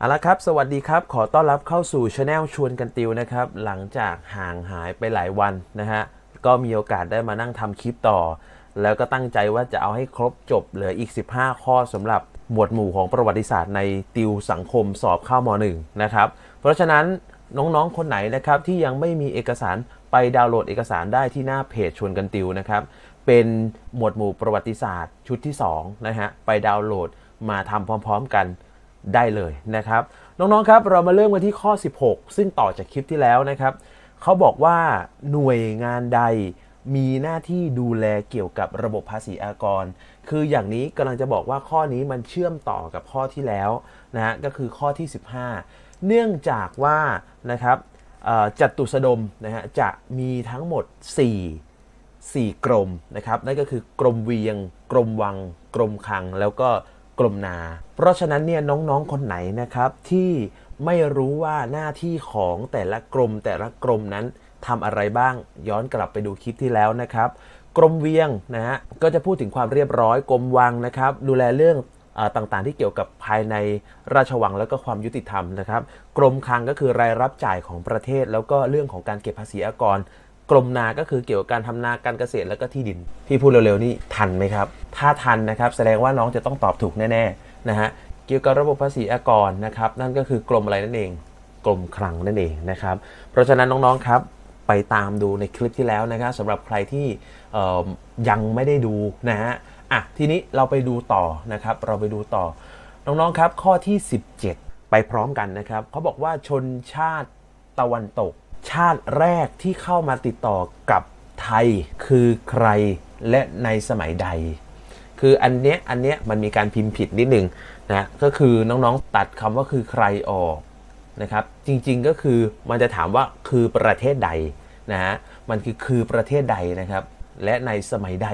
เอาละครับ สวัสดีครับ ขอต้อนรับเข้าสู่ช anel ชวนกันติวนะครับ หลังจากห่างหายไปหลายวันนะฮะ ก็มีโอกาสได้มานั่งทำคลิปต่อ แล้วก็ตั้งใจว่าจะเอาให้ครบจบเหลืออีก 15 ข้อสำหรับหมวดหมู่ของประวัติศาสตร์ในติวสังคมสอบเข้ามหนึ่งนะครับ เพราะฉะนั้นน้องๆ คนไหนนะครับที่ยังไม่มีเอกสารไปดาวน์โหลดเอกสารได้ที่หน้าเพจชวนกันติวนะครับ เป็นหมวดหมู่ประวัติศาสตร์ชุดที่2นะฮะ ไปดาวน์โหลดมาทำพร้อม ๆ กัน ได้เลยนะครับ น้องๆครับเรามาเริ่มกันที่ข้อ 16 ซึ่งต่อจากคลิปที่แล้วนะครับเขาบอกว่าหน่วยงานใดมีหน้าที่ดูแลเกี่ยวกับระบบภาษีอากร คืออย่างนี้กำลังจะบอกว่าข้อนี้มันเชื่อมต่อกับข้อที่แล้วนะฮะก็คือข้อที่ 15 เนื่องจากว่านะครับจัตุสดมนะฮะจะมีทั้งหมด 4 4 กรมนะครับนั่นก็คือกรมเวียง กรมวัง กรมคลัง แล้วก็ กรมนา เพราะฉะนั้นเนี่ยน้องๆคนไหนนะครับที่ไม่รู้ว่าหน้าที่ของแต่ละกรมแต่ละกรมนั้นทำอะไรบ้างย้อนกลับไปดูคลิปที่แล้วนะครับกรมเวียงนะฮะก็จะพูดถึงความเรียบร้อยกรมวังนะครับ ดูแลเรื่องต่างๆ ที่เกี่ยวกับภายในราชวังแล้วก็ความยุติธรรมนะครับ กรมคลังก็คือรายรับจ่ายของประเทศ แล้วก็เรื่องของการเก็บภาษีอากร กรมนาก็คือเกี่ยวกับการทำนาการเกษตรแล้วก็ที่ดิน พี่พูดเร็วๆนี่ทันไหมครับ ถ้าทันนะครับแสดงว่าน้องจะต้องตอบถูกแน่ๆนะฮะเกี่ยวกับระบบภาษีอากรนะครับนั่นก็คือกรมอะไรนั่นเอง กรมคลังนั่นเองนะครับเพราะฉะนั้นน้องๆครับไปตามดูในคลิปที่แล้วนะครับสำหรับใครที่ยังไม่ได้ดูนะฮะอะทีนี้เราไปดูต่อนะครับเราไปดูต่อ น้องๆครับข้อที่ 17 ไปพร้อมกันนะครับเขาบอกว่าชนชาติตะวันตก ชาติแรกที่เข้ามาติดต่อกับไทยคือใครและในสมัยใด คืออันเนี้ยอันเนี้ยมันมีการพิมพ์ผิดนิดนึงนะก็คือน้องๆตัดคำว่าคือใครออกนะครับ จริงๆก็คือมันจะถามว่าคือประเทศใดนะฮะมันคือคือประเทศใดนะครับ และในสมัยใด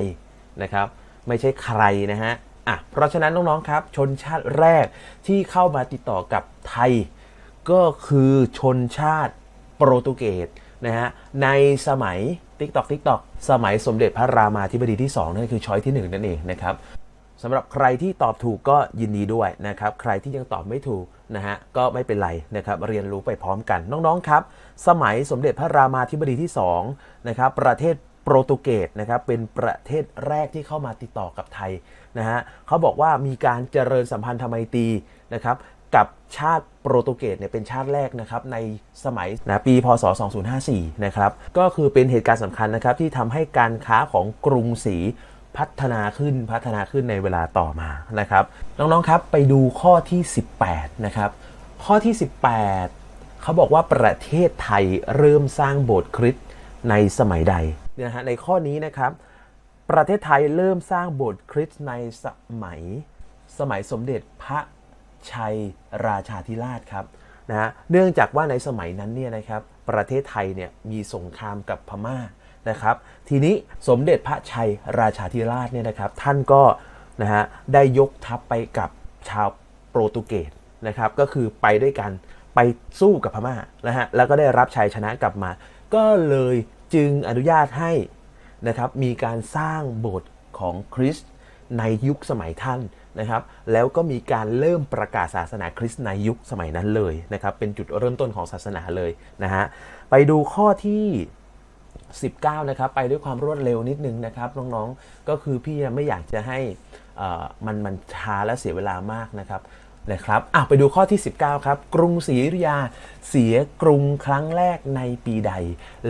นะครับ ไม่ใช่ใครนะฮะอะเพราะฉะนั้นน้องๆครับ ชนชาติแรกที่เข้ามาติดต่อกับไทย ก็คือชนชาติ โปรตุเกสนะฮะในสมัย TikTok TikTok สมัยสมเด็จพระรามาธิบดีที่ 2 นั่นคือช้อยที่ 1 นั่นเองนะครับสำหรับใครที่ตอบถูกก็ยินดีด้วยนะครับ ใครที่ยังตอบไม่ถูกนะฮะก็ไม่เป็นไรนะครับ เรียนรู้ไปพร้อมกันน้องๆครับ สมัยสมเด็จพระรามาธิบดีที่2นะครับประเทศโปรตุเกสนะครับเป็นประเทศแรกที่เข้ามาติดต่อกับไทยนะฮะเขาบอกว่ามีการเจริญสัมพันธไมตรีนะครับ กับชาติโปรตุเกสเนี่ยเป็นชาติแรกนะครับในสมัยนะปีพศ 2054 นะครับก็คือเป็นเหตุการณ์สำคัญนะครับที่ทำให้การค้าของกรุงศรีพัฒนาขึ้นพัฒนาขึ้นในเวลาต่อมานะครับน้องๆครับไปดูข้อที่ 18 นะครับ ข้อที่ 18 เขาบอกว่าประเทศไทยเริ่มสร้างโบสถ์คริสต์ในสมัยใดเนี่ยนะฮะในข้อนี้นะครับ ประเทศไทยเริ่มสร้างโบสถ์คริสต์ในสมัยสมัยสมเด็จพระ ชัยราชาธิราชครับนะฮะเนื่องจากว่าในสมัยนั้นเนี่ยนะครับประเทศไทยเนี่ยมีสงครามกับพม่านะครับทีนี้สมเด็จพระชัยราชาธิราชเนี่ยนะครับท่านก็นะฮะได้ยกทัพไปกับชาวโปรตุเกสนะครับก็คือไปด้วยกันไปสู้กับพม่านะฮะแล้วก็ได้รับชัยชนะกลับมา ก็เลยจึงอนุญาตให้นะครับมีการสร้างโบสถ์ของคริสต์ในยุคสมัยท่าน นะครับ แล้วก็มีการเริ่มประกาศศาสนาคริสต์ในยุคสมัยนั้นเลยนะครับ เป็นจุดเริ่มต้นของศาสนาเลยนะฮะ ไปดูข้อที่ 19 นะครับ ไปด้วยความรวดเร็วนิดนึงนะครับ น้องๆ ก็คือพี่ไม่อยากจะให้มันมันช้าและเสียเวลามากนะครับนะครับอะไปดูข้อที่ 19 ครับ กรุงศรีอยุธยาเสียกรุงครั้งแรกในปีใด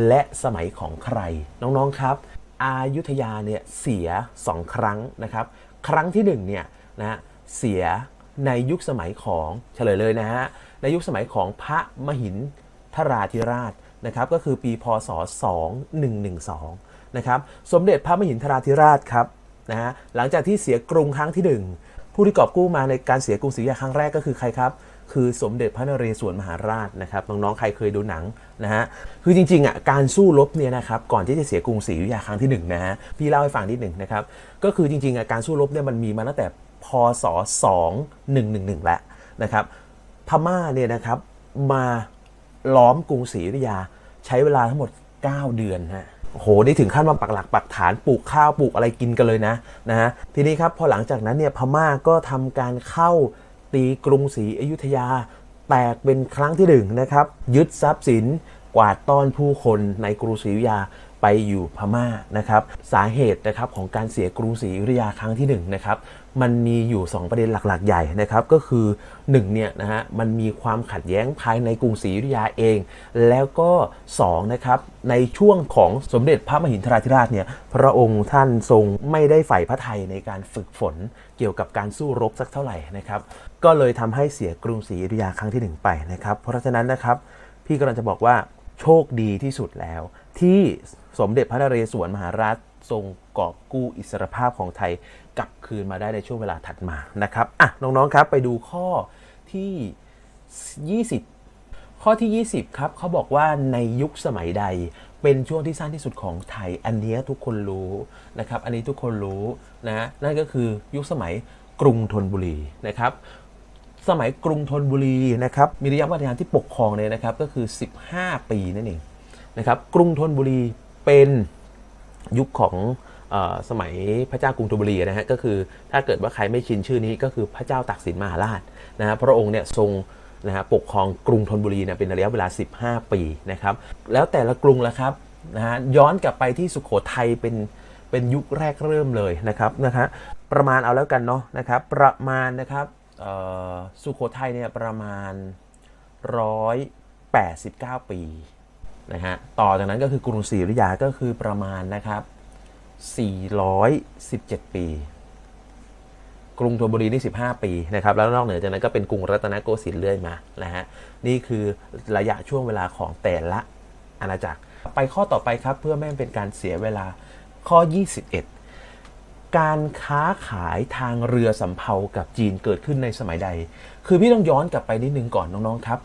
และสมัยของใคร น้องๆครับ อายุทยาเนี่ยเสีย 2 ครั้งนะครับ ครั้งที่1เนี่ย นะเสียในยุคสมัยของเฉลยเลยนะฮะในยุคสมัยของพระมหินทราธิราชนะครับก็คือปีพศ 2112นะครับสมเด็จพระมหินทราธิราชครับนะฮะหลังจากที่เสียกรุงครั้งที่หนึ่งผู้ที่กอบกู้มาในการเสียกรุงศรีอยุธยาครั้งแรกก็คือใครครับ คือสมเด็จพระนเรศวรมหาราชนะครับน้องๆใครเคยดูหนังนะฮะคือจริงๆอะการสู้รบเนี่ยนะครับก่อนที่จะเสียกรุงศรีอยุธยาครั้งที่หนึ่งนะฮะพี่เล่าให้ฟังนิดหนึ่งนะครับก็คือจริงๆอะการสู้รบเนี่ยมันมีมาตั้งแต่ พศ 2111 แล้วนะครับพม่าเนี่ยนะครับมาล้อมกรุงศรีอยุธยาใช้เวลาทั้งหมด 9 เดือนฮะโห นี่ถึงขั้นมาปักหลักปักฐานปลูกข้าวปลูกอะไรกินกันเลยนะนะฮะทีนี้ครับพอหลังจากนั้นเนี่ยพม่าก็ทำการเข้าตีกรุงศรีอยุธยา แตกเป็นครั้งที่หนึ่งนะครับ ยึดทรัพย์สินกวาดต้อนผู้คนในกรุงศรีอยุธยาไปอยู่พม่านะครับ สาเหตุนะครับของการเสียกรุงศรีอยุธยาครั้งที่หนึ่งนะครับ มันมีอยู่ 2 ประเด็นหลัก ๆ ใหญ่นะครับ ก็คือ1เนี่ยนะฮะมันมีความขัดแย้งภายในกรุงศรีอยุธยาเอง แล้วก็2นะครับในช่วงของสมเด็จพระมหินทราธิราชเนี่ยพระองค์ท่านทรงไม่ได้ใฝ่พระไทยในการฝึกฝนเกี่ยวกับการสู้รบสักเท่าไหร่นะครับ ก็เลยทำให้เสียกรุงศรีอยุธยาครั้งที่หนึ่งไปนะครับ เพราะฉะนั้นนะครับพี่กำลังจะบอกว่าโชคดีที่สุดแล้ว ที่สมเด็จพระนเรศวรมหาราชทรงกอบกู้อิสรภาพของไทย กลับคืนมาได้ในช่วงเวลาถัดมานะครับอะน้องๆครับไปดูข้อที่ 20 ข้อที่ 20 ครับเขาบอกว่าในยุคสมัยใดเป็นช่วงที่สั้นที่สุดของไทย อันนี้ทุกคนรู้นะครับ อันนี้ทุกคนรู้นะนั่นก็คือยุคสมัยกรุงธนบุรีนะครับ สมัยกรุงธนบุรีนะครับมีระยะเวลาที่ปกครองเนี่ยนะครับก็คือ 15 ปีนั่นเองนะครับ กรุงธนบุรีเป็นยุคของ สมัยพระเจ้ากรุงธนบุรีนะฮะก็คือถ้าเกิดว่าใครไม่ชินชื่อนี้ก็คือพระเจ้าตากสินมหาราชนะฮะพระองค์เนี่ยทรงนะฮะปกครองกรุงธนบุรีเนี่ยเป็นระยะเวลา 15 ปีนะครับแล้วแต่ละกรุงละครับนะฮะย้อนกลับไปที่สุโขทัยเป็นเป็นยุคแรกเริ่มเลยนะครับนะฮะประมาณเอาแล้วกันเนาะนะครับประมาณนะครับสุโขทัยเนี่ยประมาณ 189 ปีนะฮะต่อจากนั้นก็คือกรุงศรีอยุธยาก็คือประมาณนะครับ 417 ปี กรุงธนบุรีนี่15 ปีนะครับแล้วนอกเหนือจากนั้นก็เป็นกรุงรัตนโกสินทร์เรื่อยมานะฮะนี่คือระยะช่วงเวลาของแต่ละอาณาจักร ไปข้อต่อไปครับเพื่อไม่ให้เป็นการเสียเวลาข้อ 21 การค้าขายทางเรือสำเภากับจีนเกิดขึ้นในสมัยใด คือพี่ต้องย้อนกลับไปนิดนึงก่อนน้องๆครับ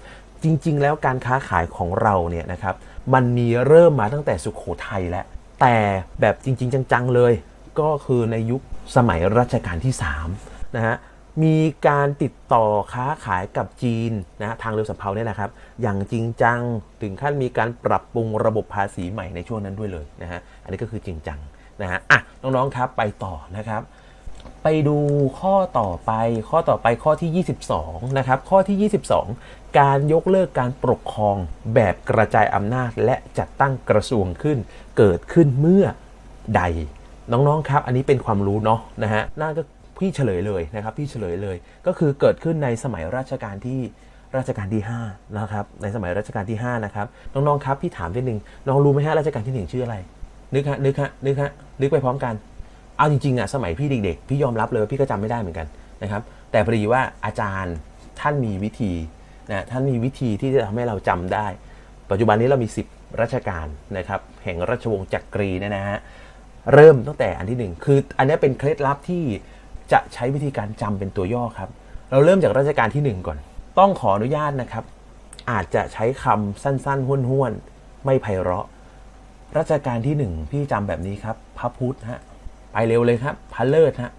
จริง ๆ แล้วการค้าขายของเราเนี่ยนะครับมันมีเริ่มมาตั้งแต่สุขโขทัยแล้ว แต่แบบจริง ๆ จัง ๆ เลย ก็คือในยุคสมัยรัชกาลที่3นะฮะมีการติดต่อค้าขายกับจีนนะทางเรือสำเภาเนี่ยนะครับ อย่างจริงจังถึงขั้นมีการปรับปรุงระบบภาษีใหม่ในช่วงนั้นด้วยเลยนะฮะอันนี้ก็คือจริงจังนะฮะอะน้องๆครับไปต่อนะครับ ไปดูข้อต่อไป ข้อต่อไปข้อที่ 22 นะครับ ข้อที่ 22 การยกเลิกการปกครองแบบกระจายอำนาจและจัดตั้งกระทรวงขึ้น เกิดขึ้นเมื่อใด น้องๆ ครับ อันนี้เป็นความรู้เนาะนะฮะน่าก็พี่เฉลยเลยนะครับ พี่เฉลยเลย ก็คือเกิดขึ้นในสมัยรัชกาลที่รัชกาลที่5นะครับ ในสมัยรัชกาลที่5นะครับ น้องๆ ครับ พี่ถามนิดนึง น้องรู้ไหมฮะรัชกาลที่หนึ่งชื่ออะไร นึกฮะ นึกฮะ นึกฮะ นึกไปพร้อมกัน เอาจริงๆอะสมัยพี่เด็กๆ พี่ยอมรับเลยว่าพี่ก็จำไม่ได้เหมือนกันนะครับ แต่พอดีว่าอาจารย์ท่านมีวิธีนะท่านมีวิธีที่จะทำให้เราจำได้ ปัจจุบันนี้เรามี 10ราชการนะครับแห่งราชวงศ์จักรีเนยนะฮะเริ่มตั้งแต่อันที่หนึ่งคืออันนี้เป็นเคล็ดลับที่จะใช้วิธีการจำเป็นตัวย่อครับ เราเริ่มจากราชการที่หนึ่งก่อน ต้องขออนุญาตนะครับ อาจจะใช้คำสั้นๆห้วนๆไม่ไพเราะรัชกาลที่หนึ่งพี่จำแบบนี้ครับ พระพุทธฮะ ไปเร็วเลยครับ พระเลิศฮะ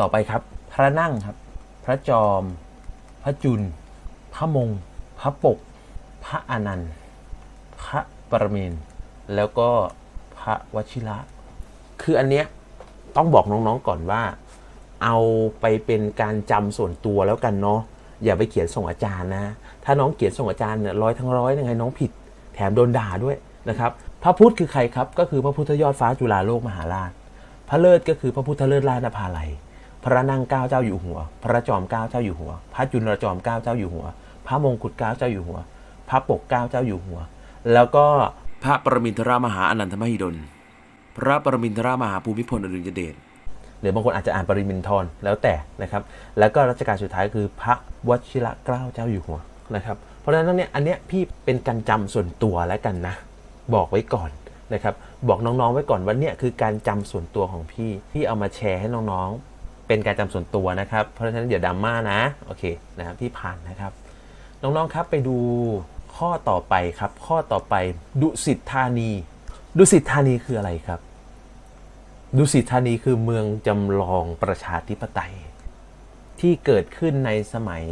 ต่อไปครับ พระนั่งครับ พระจอม พระจุลพระมง พระปก พระอนันต์พระปรเมนแล้วก็พระวชิระ คืออันเนี้ยต้องบอกน้องๆก่อนว่า เอาไปเป็นการจำส่วนตัวแล้วกันเนาะอย่าไปเขียนส่งอาจารย์นะ ถ้าน้องเขียนส่งอาจารย์เนี่ยร้อยทั้งร้อยยังไงน้องผิด แถมโดนด่าด้วยนะครับ พระพุทธคือใครครับ ก็คือพระพุทธยอดฟ้าจุฬาโลกมหาราช พระเลิศก็คือพระพุทธเลิศราชนภาลัย พระนั่งเก้าเจ้าอยู่หัว พระจอมเก้าเจ้าอยู่หัว พระจุลจอมเก้าเจ้าอยู่หัว พระมงกุฎเก้าเจ้าอยู่หัว พระปกเก้าเจ้าอยู่หัว แล้วก็พระปรมินทรมหาอนันทมหิดล พระปรมินทรมหาภูมิพลอดุลยเดชหรือบางคนอาจจะอ่านปริมินทรแล้วแต่นะครับ แล้วก็รัชกาลสุดท้ายคือพระวชิระเกล้าเจ้าอยู่หัวนะครับ เพราะฉะนั้นเนี่ยอันเนี้ยพี่เป็นการจำส่วนตัวแล้วกันนะ บอกไว้ก่อน นะครับบอกน้องๆไว้ก่อนว่าเนี่ยคือการจำส่วนตัวของพี่พี่เอามาแชร์ให้น้องๆ เป็นการจำส่วนตัวนะครับ เพราะฉะนั้นอย่าดราม่านะโอเคนะครับพี่ผ่านนะครับ น้องๆครับไปดูข้อต่อไปครับ ข้อต่อไปดุสิตธานี ดุสิตธานีคืออะไรครับ ดุสิตธานีคือเมืองจำลองประชาธิปไตย ที่เกิดขึ้นในสมัย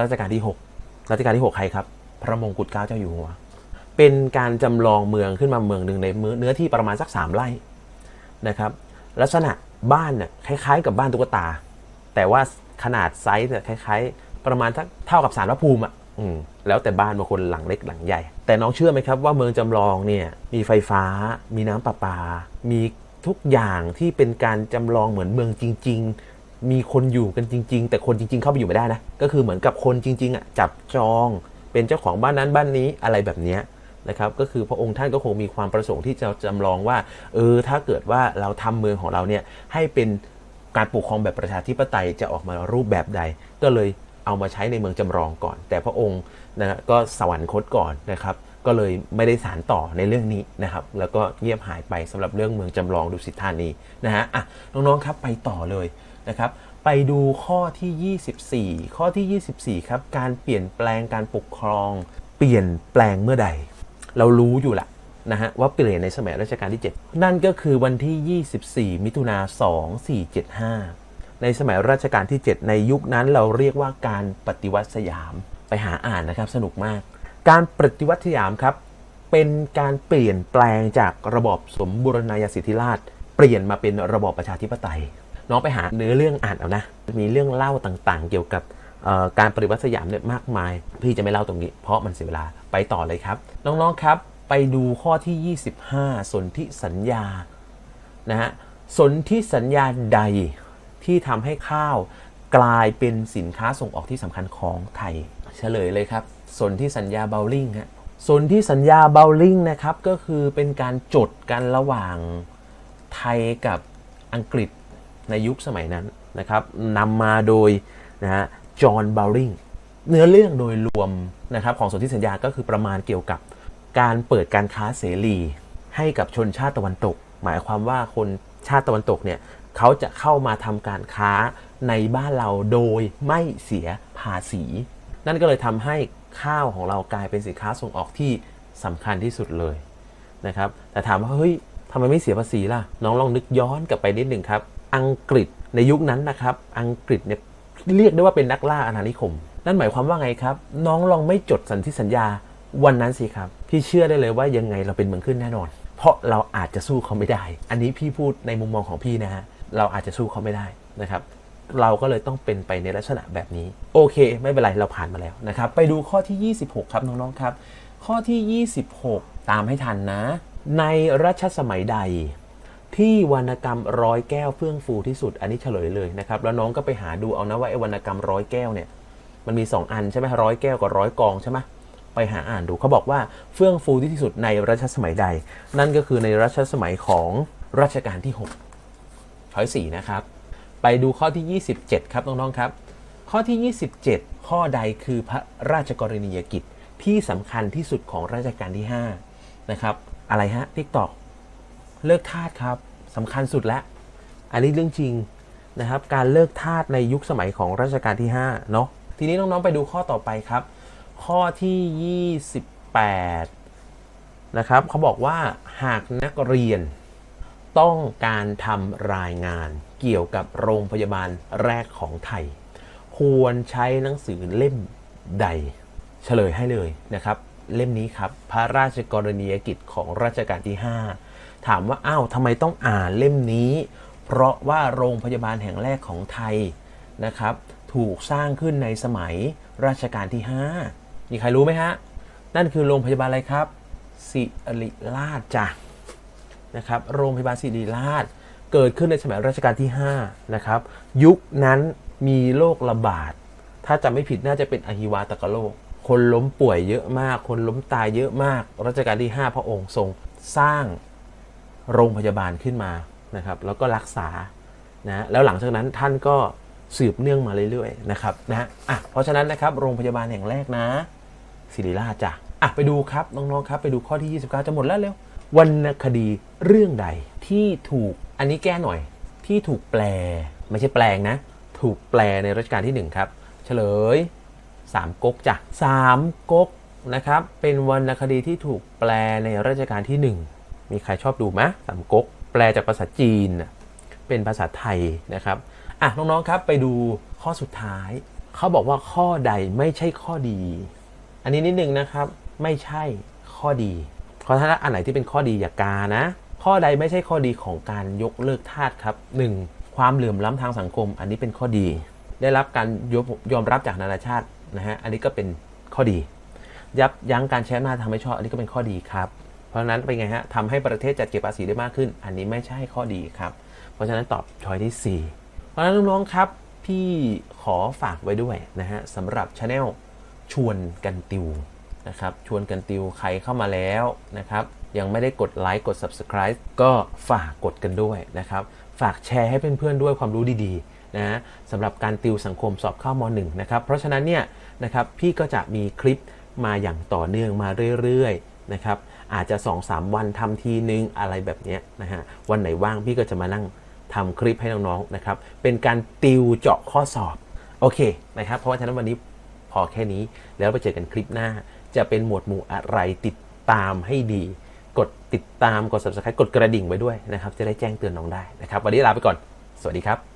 รัชกาลที่ 6 รัชกาลที่ 6 ใครครับ พระมงกุฎเกล้าเจ้าอยู่หัว เป็นการจำลองเมืองขึ้นมาเมืองหนึ่งในเนื้อที่ประมาณสัก 3 ไร่นะครับ ลักษณะบ้านเนี่ยคล้ายๆ กับบ้านตุ๊กตา แต่ว่าขนาดไซส์เนี่ยคล้าย ๆ ประมาณทักเท่ากับสารพระภูมิอะอืมแล้วแต่บ้านบางคนหลังเล็กหลังใหญ่ แต่น้องเชื่อไหมครับว่าเมืองจำลองเนี่ยมีไฟฟ้า มีน้ำประปา มีทุกอย่างที่เป็นการจำลองเหมือนเมืองจริง ๆ มีคนอยู่กันจริง ๆ แต่คนจริง ๆ เข้าไปอยู่ไม่ได้นะก็คือเหมือนกับคนจริงๆอะจับจองเป็นเจ้าของบ้านนั้นบ้านนี้อะไรแบบเนี้ย นะครับก็คือพระองค์ท่านก็คงมีความประสงค์ที่จะจำลองว่าเออถ้าเกิดว่าเราทำเมืองของเราเนี่ยให้เป็นการปกครองแบบประชาธิปไตยจะออกมารูปแบบใด ก็เลยเอามาใช้ในเมืองจำลองก่อน แต่พระองค์นะฮะก็สวรรคตก่อนนะครับก็เลยไม่ได้สารต่อในเรื่องนี้นะครับ แล้วก็เงียบหายไปสำหรับเรื่องเมืองจำลองดุสิตธานีนะฮะอะน้องๆครับไปต่อเลยนะครับ ไปดูข้อที่ 24 ข้อที่ 24 ครับ การเปลี่ยนแปลงการปกครอง เปลี่ยนแปลงเมื่อใด เรารู้อยู่ละนะฮะว่าเปลี่ยนในสมัยรัชกาลที่ 7 นั่นก็คือวันที่ 24 มิถุนา2475 ในสมัยรัชกาลที่ 7 ในยุคนั้นเราเรียกว่าการปฏิวัติสยามไปหาอ่านนะครับสนุกมาก การปฏิวัติสยามครับเป็นการเปลี่ยนแปลงจากระบอบสมบูรณาญาสิทธิราชเปลี่ยนมาเป็นระบอบประชาธิปไตย น้องไปหาเนื้อเรื่องอ่านเอานะ มีเรื่องเล่าต่างๆ เกี่ยวกับ การปฏิวัติสยามเนี่ยมากมาย พี่จะไม่เล่าตรงนี้ เพราะมันเสียเวลาไปต่อเลยครับ น้องๆครับ ไปดูข้อที่ 25 สนธิสัญญานะฮะสนธิสัญญาใดที่ทำให้ข้าวกลายเป็นสินค้าส่งออกที่สำคัญของไทย เฉลยเลยครับ สนธิสัญญาเบลลิงฮะสนธิสัญญาเบลลิงนะครับก็คือเป็นการจดกันระหว่างไทยกับอังกฤษในยุคสมัยนั้นนะครับนำมาโดยนะฮะ จอห์นบลลิงเนื้อเรื่องโดยรวมนะครับของสนธิสัญญาก็คือประมาณเกี่ยวกับการเปิดการค้าเสรี ให้กับชนชาติตะวันตก หมายความว่าคนชาติตะวันตกเนี่ยเขาจะเข้ามาทำการค้าในบ้านเราโดยไม่เสียภาษี นั่นก็เลยทำให้ข้าวของเรากลายเป็นสินค้าส่งออกที่สำคัญที่สุดเลยนะครับแต่ถามว่าเฮ้ยทำไมไม่เสียภาษีล่ะ น้องลองนึกย้อนกลับไปนิดหนึ่งครับ อังกฤษในยุคนั้นนะครับ อังกฤษเนี่ย เรียกได้ว่าเป็นนักล่าอาณานิคม นั่นหมายความว่าไงครับ น้องลองไม่จดสันธิสัญญาวันนั้นสิครับ พี่เชื่อได้เลยว่ายังไงเราเป็นเมืองขึ้นแน่นอน เพราะเราอาจจะสู้เขาไม่ได้ อันนี้พี่พูดในมุมมองของพี่นะฮะเราอาจจะสู้เขาไม่ได้นะครับเราก็เลยต้องเป็นไปในลักษณะแบบนี้ โอเค ไม่เป็นไรเราผ่านมาแล้วนะครับ ไปดูข้อที่ 26 ครับน้องๆครับ ข้อที่ 26 ตามให้ทันนะ ในรัชสมัยใด ที่วรรณกรรมร้อยแก้วเฟื่องฟูที่สุด อันนี้เฉลยเลยนะครับ แล้วน้องก็ไปหาดูเอานะว่าไอ้วรรณกรรมร้อยแก้วเนี่ย มันมี 2 อันใช่ไหมร้อยแก้วกับร้อยกองใช่ไหมไปหาอ่านดูเขาบอกว่าเฟื่องฟูที่สุดในรัชสมัยใด นั่นก็คือในรัชสมัยของรัชกาลที่ 6 ช้อยสี่นะครับ ไปดูข้อที่ 27 ครับน้องๆครับ ข้อที่ 27 ข้อใดคือพระราชกรณียกิจที่สำคัญที่สุดของรัชกาลที่5นะครับอะไรฮะทิกตอก เลิกทาสครับสำคัญสุดแล้วอันนี้เรื่องจริงนะครับ การเลิกทาสในยุคสมัยของรัชกาลที่5เนาะทีนี้น้องๆไปดูข้อต่อไปครับ ข้อที่ 28 นะครับเขาบอกว่าหากนักเรียนต้องการทำรายงานเกี่ยวกับโรงพยาบาลแรกของไทย ควรใช้หนังสือเล่มใด เฉลยให้เลยนะครับ เล่มนี้ครับ พระราชกรณียกิจของรัชกาลที่ 5 ถามว่าอ้าวทำไมต้องอ่านเล่มนี้ เพราะว่าโรงพยาบาลแห่งแรกของไทยนะครับถูกสร้างขึ้นในสมัยรัชกาลที่ 5 มีใครรู้ไหมฮะ นั่นคือโรงพยาบาลอะไรครับสิริราชจ้ะนะครับโรงพยาบาลศิริราชเกิดขึ้นในสมัยรัชกาลที่5นะครับยุคนั้นมีโรคระบาด ถ้าจำไม่ผิดน่าจะเป็นอหิวาตกโรคคนล้มป่วยเยอะมาก คนล้มตายเยอะมาก รัชกาลที่ 5 พระองค์ทรงสร้าง โรงพยาบาลขึ้นมานะครับ แล้วก็รักษานะแล้วหลังจากนั้นท่านก็สืบเนื่องมาเรื่อยๆนะครับนะอะเพราะฉะนั้นนะครับโรงพยาบาลแห่งแรกนะศิริราชจ้ะอะไปดูครับน้องๆครับ ไปดูข้อที่ 29 จะหมดแล้วเร็ววรรณคดีเรื่องใดที่ถูกอันนี้แก้หน่อย ที่ถูกแปลไม่ใช่แปลงนะ ถูกแปลในรัชกาลที่หนึ่งครับ เฉลยสามก๊กจ้ะสามก๊กนะครับเป็นวรรณคดีที่ถูกแปลในรัชกาลที่หนึ่ง มีใครชอบดูไหมสามก๊กแปลจากภาษาจีน เป็นภาษาไทยนะครับอะน้องๆครับไปดูข้อสุดท้าย เขาบอกว่าข้อใดไม่ใช่ข้อดี อันนี้นิดนึงนะครับไม่ใช่ข้อดีเพราะถ้าอันไหนที่เป็นข้อดีอย่ากานะ ข้อใดไม่ใช่ข้อดีของการยกเลิกทาสครับ 1. ความเหลื่อมล้ำทางสังคม อันนี้เป็นข้อดี ได้รับการยอมยอมรับจากนานาชาตินะฮะอันนี้ก็เป็นข้อดี ยับยั้งการใช้อำนาจทำให้ชอบ อันนี้ก็เป็นข้อดีครับ ราะนั้นเป็นไงฮะทำให้ประเทศจัดเก็บภาษีได้มากขึ้น อันนี้ไม่ใช่ข้อดีครับ เพราะฉะนั้นตอบช้อยที่ 4 เพราะฉะนั้นน้องๆครับพี่ขอฝากไว้ด้วยนะฮะสำหรับช anel ชวนกันติวนะครับชวนกันติวใครเข้ามาแล้วนะครับยังไม่ได้กดไลค์กด subscribe ก็ฝากกดกันด้วยนะครับฝากแชร์ให้เพื่อนๆด้วยความรู้ดีๆนะฮะสำหรับการติวสังคมสอบเข้าม .1 นะครับเพราะฉะนั้นเนี่ยนะครับพี่ก็จะมีคลิปมาอย่างต่อเนื่องมาเรื่อยๆนะครับ อาจจะ 2-3 วันทำทีนึงอะไรแบบนี้นะฮะวันไหนว่างพี่ก็จะมานั่งทำคลิปให้น้องๆนะครับเป็นการติวเจาะข้อสอบโอเคนะครับเพราะว่าฉะนั้นวันนี้พอแค่นี้แล้วไปเจอกันคลิปหน้า จะเป็นหมวดหมู่อะไรติดตามให้ดี กดติดตามกด subscribe กดกระดิ่งไว้ด้วยนะครับ จะได้แจ้งเตือนน้องได้นะครับ วันนี้ลาไปก่อน สวัสดีครับ